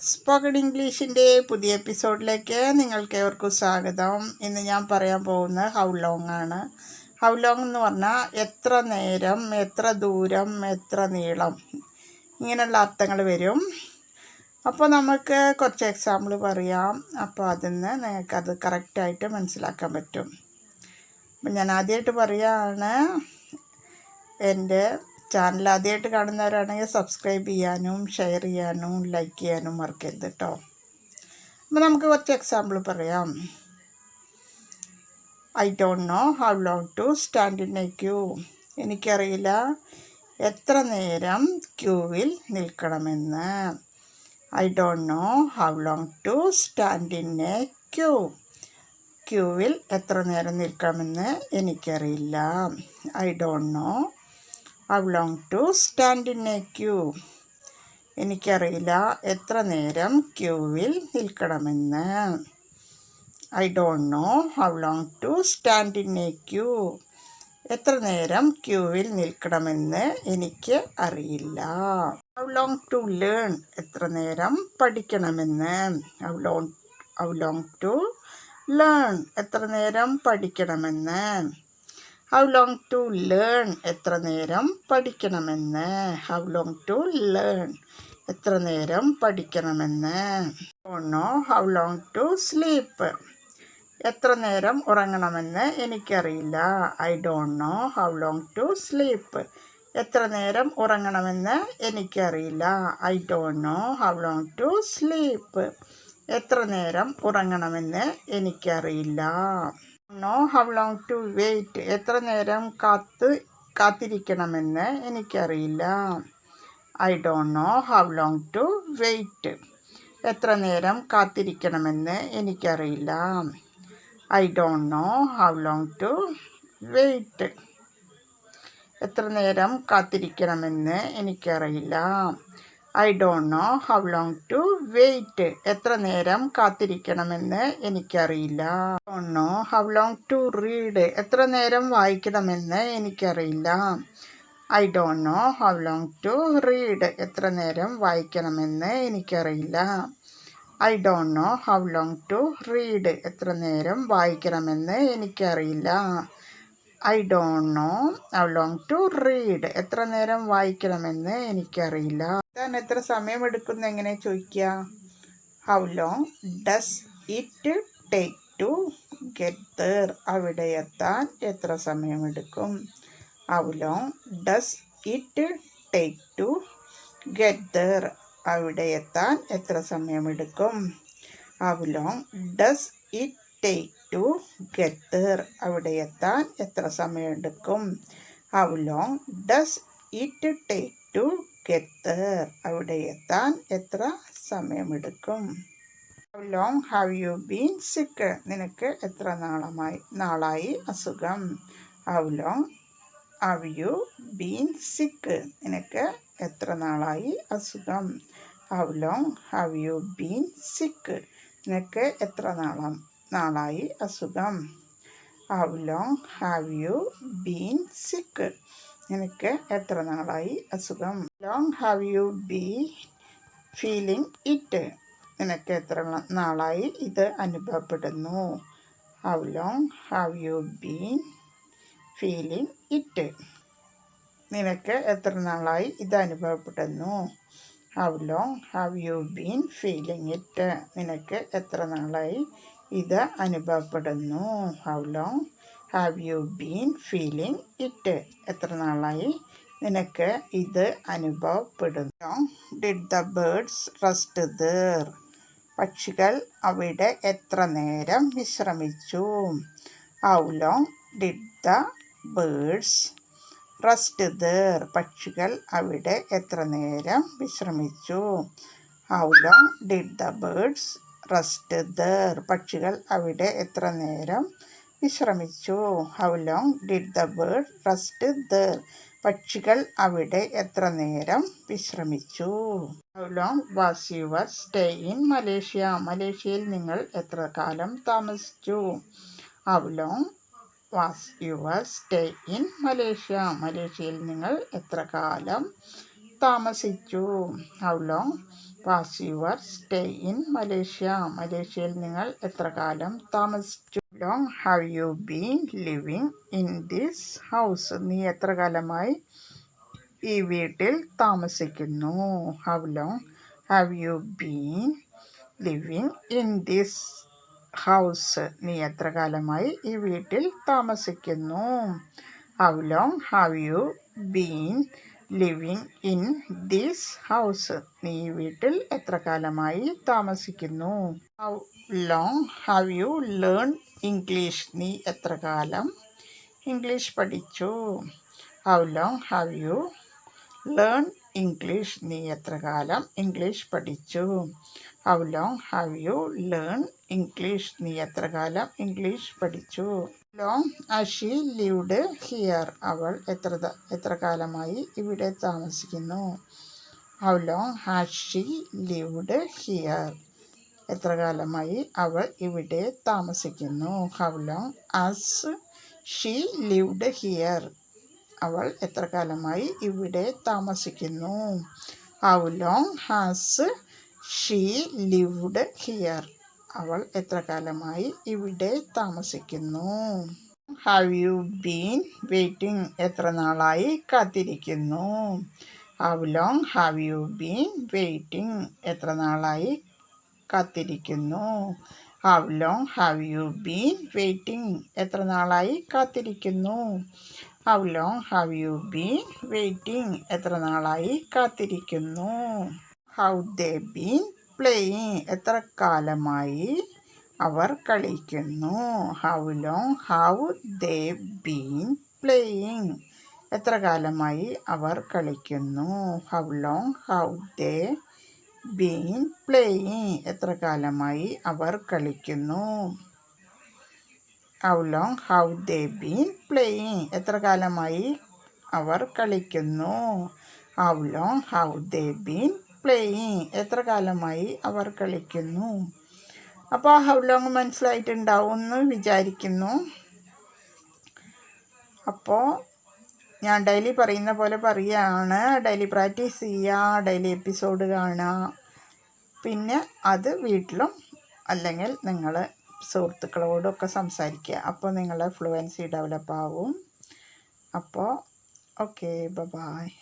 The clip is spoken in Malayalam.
സ്പോക്കൺ ഇംഗ്ലീഷിന്റെ പുതിയ എപ്പിസോഡിലേക്ക് നിങ്ങൾക്ക് ഏവർക്കും സ്വാഗതം. ഇന്ന് ഞാൻ പറയാൻ പോകുന്നത് ഹൗ ലോങ് ആണ്. ഹൗ ലോങ് എന്ന് പറഞ്ഞാൽ എത്ര നേരം എത്ര ദൂരം എത്ര നീളം ഇങ്ങനെയുള്ള അർത്ഥങ്ങൾ വരും. അപ്പോൾ നമുക്ക് കുറച്ച് എക്സാമ്പിൾ പറയാം. അപ്പോൾ അതിൽ നിന്ന് നിങ്ങൾക്കത് കറക്റ്റായിട്ട് മനസ്സിലാക്കാൻ പറ്റും. അപ്പം ഞാൻ ആദ്യമായിട്ട് പറയുകയാണ് എന്റെ ചാനൽ ആദ്യമായിട്ട് കാണുന്നവരാണെങ്കിൽ സബ്സ്ക്രൈബ് ചെയ്യാനും ഷെയർ ചെയ്യാനും ലൈക്ക് ചെയ്യാനും മറക്കരുത് കേട്ടോ അപ്പോൾ നമുക്ക് കുറച്ച് എക്സാമ്പിൾ പറയാം. I don't know how long to stand in a queue എനിക്കറിയില്ല എത്ര നേരം ക്യൂവിൽ നിൽക്കണമെന്ന്. I don't know how long to stand in a queue queue എത്ര നേരം നിൽക്കണമെന്ന് എനിക്കറിയില്ല. I don't know how long to stand in a queue എനിക്കറിയില്ല. എത്ര നേരം ക്യൂവിൽ നിൽക്കണമെന്ന്? I don't know how long to stand in a queue എത്ര നേരം ക്യൂവിൽ നിൽക്കണമെന്ന് എനിക്ക് അറിയില്ല. ഹൗ ലോങ് ടു ലേൺ എത്ര നേരം പഠിക്കണമെന്ന്? How long how long to learn എത്ര നേരം പഠിക്കണമെന്ന്? ഹൗ ലോങ് ടു ലേൺ എത്ര നേരം പഠിക്കണമെന്ന്? ഹൗ ലോങ് ടു ലേൺ എത്ര നേരം പഠിക്കണമെന്ന്? ഓണോ ഹൗ ലോങ് ടു സ്ലീപ്പ് എത്ര നേരം ഉറങ്ങണമെന്ന് എനിക്കറിയില്ല. I don't know how long to sleep എത്ര നേരം ഉറങ്ങണമെന്ന് എനിക്കറിയില്ല. I don't know how long to sleep എത്ര നേരം ഉറങ്ങണമെന്ന് എനിക്കറിയില്ല. Know how long to wait എത്ര നേരം കാത്ത് കാത്തിരിക്കണമെന്ന് എനിക്കറിയില്ല. I don't know how long to wait എത്ര നേരം കാത്തിരിക്കണമെന്ന് എനിക്കറിയില്ല. I don't know how long to wait എത്ര നേരം കാത്തിരിക്കണമെന്ന് എനിക്കറിയില്ല. I don't know how long to wait എത്ര നേരം കാത്തിരിക്കണമെന്ന് എനിക്കറിയില്ല. Don't know how long to read എത്ര നേരം വായിക്കണമെന്ന് എനിക്കറിയില്ല. I don't know how long to read എത്ര നേരം വായിക്കണമെന്ന് എനിക്കറിയില്ല. I don't know how long to read എത്ര നേരം വായിക്കണമെന്ന് എനിക്കറിയില്ല. I don't know I long to read എത്ര നേരം വായിക്കണമെന്ന് എനിക്കറിയില്ല. താൻ എത്ര സമയമെടുക്കുന്നു എങ്ങനെ ചോദിക്കുക? How long does it take to get അവിടെ എത്താൻ എത്ര സമയമെടുക്കും how long does it take to get അവിടെ എത്താൻ എത്ര സമയമെടുക്കും how long does it take to get there അവിടെ എത്താൻ എത്ര സമയമെടുക്കും? How long does it take to get there അവിടെ എത്താൻ എത്ര സമയമെടുക്കും? How long have you been sick നിനക്ക് എത്ര നാളമായി നാളായി അസുഖം? How long have you been sick നിനക്ക് എത്ര നാളായി അസുഖം? How long have you been sick നിനക്ക് എത്ര നാളം നാളായി. അസുഖം. How long have you been sick നിനക്ക് എത്ര നാളായി? അസുഖം. Long have you be feeling it നിനക്ക് എത്ര നാളായി ഇത് അനുഭവപ്പെടുന്നു? How long have you been feeling it നിനക്ക് എത്ര നാളായി ഇത് അനുഭവപ്പെടുന്നു? How long have you been feeling it നിനക്ക് എത്ര നാളായി ഇത് അനുഭവപ്പെടുന്നു. How long have you been feeling it എത്ര നാളായി നിനക്ക് ഇത് അനുഭവപ്പെടുന്നു? Did the birds rest there പക്ഷികൾ അവിടെ എത്ര നേരം വിശ്രമിച്ചു? How long did the birds rest there പക്ഷികൾ അവിടെ എത്ര നേരം വിശ്രമിച്ചു? How long did the birds rest there പക്ഷികൾ അവിടെ എത്ര നേരം വിശ്രമിച്ചു? How long did the bird rest there പക്ഷികൾ അവിടെ എത്ര നേരം വിശ്രമിച്ചു? How long was your stay in Malaysia മലേഷ്യയിൽ നിങ്ങൾ എത്ര കാലം താമസിച്ചു? How long was your stay in Malaysia മലേഷ്യയിൽ നിങ്ങൾ എത്ര കാലം താമസിച്ചു. How long was your stay in Malaysia മലേഷ്യയിൽ നിങ്ങൾ എത്ര കാലം താമസിച്ചു? Long have you been living in this house നീ എത്ര കാലമായി ഈ വീട്ടിൽ താമസിക്കുന്നു? How long have you been living in this house നീ എത്ര കാലമായി ഈ വീട്ടിൽ താമസിക്കുന്നു? How long have you been living in this house. നീ വീട്ടിൽ എത്ര കാലമായി താമസിക്കുന്നു? How long have you learn English? നീ എത്ര കാലം ഇംഗ്ലീഷ് പഠിച്ചു? How long have you learn English? നീ എത്ര കാലം ഇംഗ്ലീഷ് പഠിച്ചു? How long have you learn English നീ എത്ര കാലം ഇംഗ്ലീഷ് പഠിച്ചു? ലോങ് അഷി ലിവ്ഡ് ഹിയർ അവൾ എത്ര എത്ര കാലമായി ഇവിടെ താമസിക്കുന്നു? How long has she lived here എത്ര കാലമായി അവൾ ഇവിടെ താമസിക്കുന്നു? How long has she lived here അവൾ എത്ര കാലമായി ഇവിടെ താമസിക്കുന്നു? How long has she lived here. അവൾ എത്ര കാലമായി ഇവിടെ താമസിക്കുന്നു? ഹാവ് യു ബീൻ വെയിറ്റിംഗ് എത്ര നാളായി കാത്തിരിക്കുന്നു? How long have you been waiting എത്ര നാളായി കാത്തിരിക്കുന്നു? How long have you been waiting എത്ര നാളായി കാത്തിരിക്കുന്നു? How long have you been waiting എത്ര നാളായി കാത്തിരിക്കുന്നു? ഹൗ ദേ ബീൻ പ്ലേയിങ് എത്ര കാലമായി അവർ കളിക്കുന്നു. How long have they been playing എത്ര കാലമായി അവർ കളിക്കുന്നു. How long have they been playing എത്ര കാലമായി അവർ കളിക്കുന്നു. How long have they been playing എത്ര കാലമായി അവർ കളിക്കുന്നു. How long have they been playing എത്ര കാലമായി അവർ കളിക്കുന്നു. അപ്പോൾ ഹൗ ലോങ് മനസ്സിലായിട്ടുണ്ടാവും എന്ന് വിചാരിക്കുന്നു. അപ്പോൾ ഞാൻ ഡെയിലി പറയുന്ന പോലെ പറയുകയാണ് ഡെയിലി പ്രാക്ടീസ് ചെയ്യുക ഡെയിലി എപ്പിസോഡ് കാണുക പിന്നെ അത് വീട്ടിലും അല്ലെങ്കിൽ നിങ്ങൾ സുഹൃത്തുക്കളോടൊക്കെ സംസാരിക്കുക. അപ്പോൾ നിങ്ങളുടെ ഫ്ലുവൻസി ഡെവലപ്പ് ആവും. അപ്പോൾ ഓക്കെ ബ ബായ്